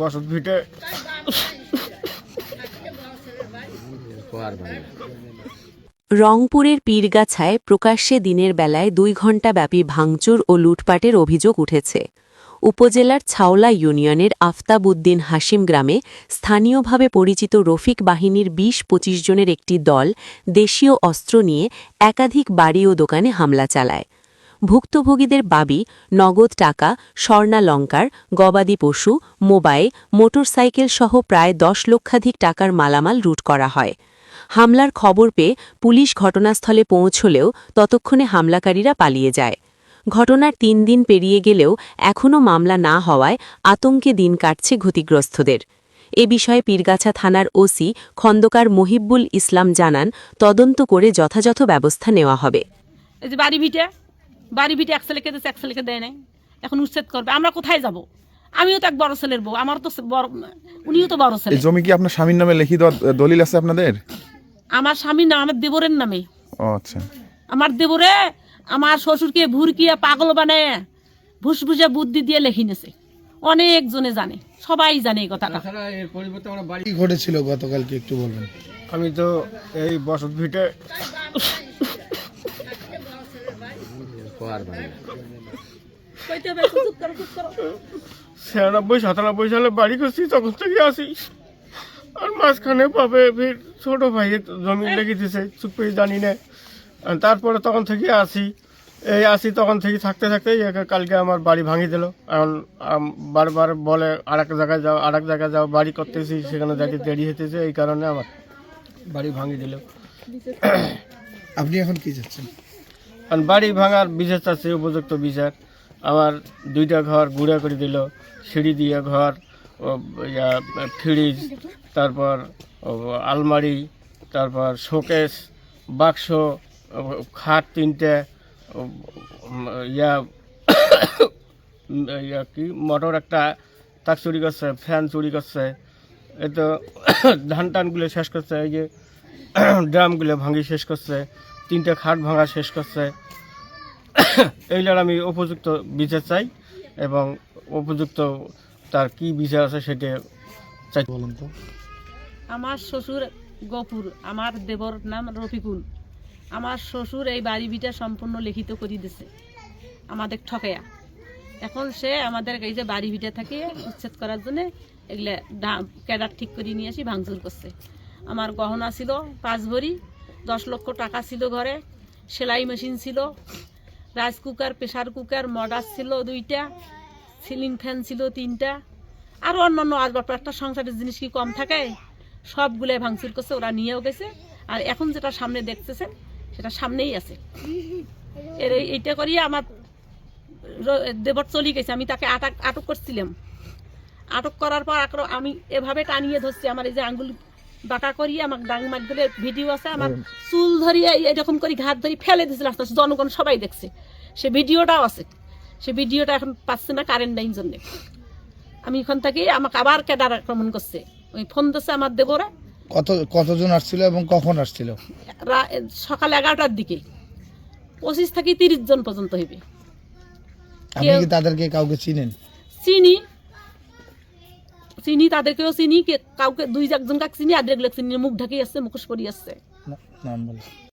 বসত ভিটে। রংপুরের পীরগাছায় প্রকাশ্যে দিনের বেলায় দুই ঘণ্টাব্যাপী ভাঙচুর ও লুটপাটের অভিযোগ উঠেছে। উপজেলার ছাওলা ইউনিয়নের আফতাবউদ্দিন হাসিম গ্রামে স্থানীয়ভাবে পরিচিত রফিক বাহিনীর ২০ পঁচিশ জনের একটি দল দেশীয় অস্ত্র নিয়ে একাধিক বাড়ি ও দোকানে হামলা চালায়। ভুক্তভোগীদের বাবি, নগদ টাকা, স্বর্ণালঙ্কার, গবাদি পশু, মোবাইল, মোটরসাইকেল সহ প্রায় দশ লক্ষাধিক টাকার মালামাল রুট করা হয়। হামলার খবর পেয়ে পুলিশ ঘটনাস্থলে পৌঁছলেও ততক্ষণে হামলাকারীরা পালিয়ে যায়। ঘটনার তিন দিন পেরিয়ে গেলেও এখনও মামলা না হওয়ায় আতঙ্কে দিন কাটছে ক্ষতিগ্রস্তদের। এ বিষয়ে পীরগাছা থানার ওসি খন্দকার মহিব্বুল ইসলাম জানান, তদন্ত করে যথাযথ ব্যবস্থা নেওয়া হবে। বাড়ি ভিটে বাড়ি ভিটে এক ছেলেকে দিচ্ছে এক ছেলেকে দেয় নাই। এখন উচ্ছেদ করবে। আমরা কোথায় যাব? আমিও তো এক বড় ছেলের বউ আমার তো বড় উনিও তো বড় ছেলে। জমি কি আপনার স্বামীর নামে লিখিত দলিল আছে আপনাদের? আমার স্বামীর নাম আমার দেবরের নামে। আচ্ছা। আমার দেবরে আমার শ্বশুরকে ভুরকিয়ে পাগল বানায় ভুসভুসে বুদ্ধি দিয়ে লেখি নেছে। অনেক জনে জানে সবাই জানে এই কথাটা। কি ঘটেছিল গতকালকে একটু বলবেন? আমি তো এই বসত ভিটে ছিয়ানব্বই সাতানব্বই সালে বাড়ি করছি তখন থেকে আসি। আর মাঝখানে পাবে ছোট ভাই জমি লেগে দিছে চুপ জানি না। তারপরে তখন থেকে আসি। এই আসি তখন থেকে থাকতে থাকতে কালকে আমার বাড়ি ভাঙি দিল। এখন আম, বারবার বলে আর এক জায়গায় যাও আর এক জায়গায় যাও বাড়ি করতেছি সেখানে যাইতে দেরি হতেছে এই কারণে আমার বাড়ি ভাঙি দিল। আপনি এখন কি যাচ্ছেন কারণ বাড়ি ভাঙার বিচার চাচ্ছে উপযুক্ত বিচার। আমার দুইটা ঘর গুঁড়া করে দিল, সিঁড়ি দিয়ে ঘর ফ্রিজ, তারপর আলমারি, তারপর শোকেস, বাক্স খাট তিনটে ইয়া ইয়া কি, মোটর একটা তাক চুরি করছে, ফ্যান চুরি করছে। এই তো ধান টানগুলো শেষ করছে, এই যে ড্রামগুলো ভাঙি শেষ করছে। তিনটে খাট ভাঙা শেষ করছে। এইটার আমি উপযুক্ত বিচার চাই এবং উপযুক্ত তার কি বিচার আছে সেটা চাই। বলুন তো। আমার শ্বশুর গপুর আমার দেবর নাম রফিকুল। আমার শ্বশুর এই বাড়ি ভিটা সম্পূর্ণ লিখিত করে দিছে। আমাদের ঠকেয়া। এখন সে আমাদের এই যে বাড়ি ভিটা থাকে উচ্ছেদ করার জন্য এগুলা ডা- ক্যাডার ঠিক করে নিয়ে আসি ভাঙচুর করছে। আমার গহনা ছিল পাঁচ ভরি দশ লক্ষ টাকা ছিল ঘরে, সেলাই মেশিন ছিল, রাইস কুকার প্রেশার কুকার মডার ছিল দুইটা, সিলিং ফ্যান ছিল তিনটা আরও অন্যান্য আসবাবপত্র একটা সংসারের জিনিস কি কম থাকে? সবগুলো ভাঙচুর করছে, ওরা নিয়েও গেছে, আর এখন যেটা সামনে দেখতেছে সেটা সামনেই আছে। এর এইটা করিয়ে আমার দেবর চলে গেছে, আমি তাকে আটক আটক করছিলাম। আটক করার পর আমি এভাবে টানিয়ে ধরছি, আমার এই যে আঙ্গুল বাঁকা করিয়ে আমার ডাং মাঠগুলো ভিডিও আছে আমার চুল ধরিয়ে এরকম করে ঘাত ধরি ফেলে দিয়েছিল আস্তে আস্তে জনগণ সবাই দেখছে। সে ভিডিওটাও আছে। সে ভিডিওটা এখন পাচ্ছে না কারেন্ট লাইন জন্যে। আমি এখান থেকে আমাকে আবার ক্যাডার আক্রমণ করছে। ওই ফোন দিচ্ছে আমার দেবরে। কত কতজন আসছিল এবং কখন আসছিল? সকাল এগারোটার দিকে। পঁচিশ থেকে তিরিশ জন পর্যন্ত হইবে। আপনি কি তাদেরকে কাউকে চিনেন? চিনি। চিনি, তাদেরকেও চিনি কাউকে দুই একজন কাক চিনি আর দেখলে চিনি মুখ ঢাকি আসছে মুখোশ পরি বলে।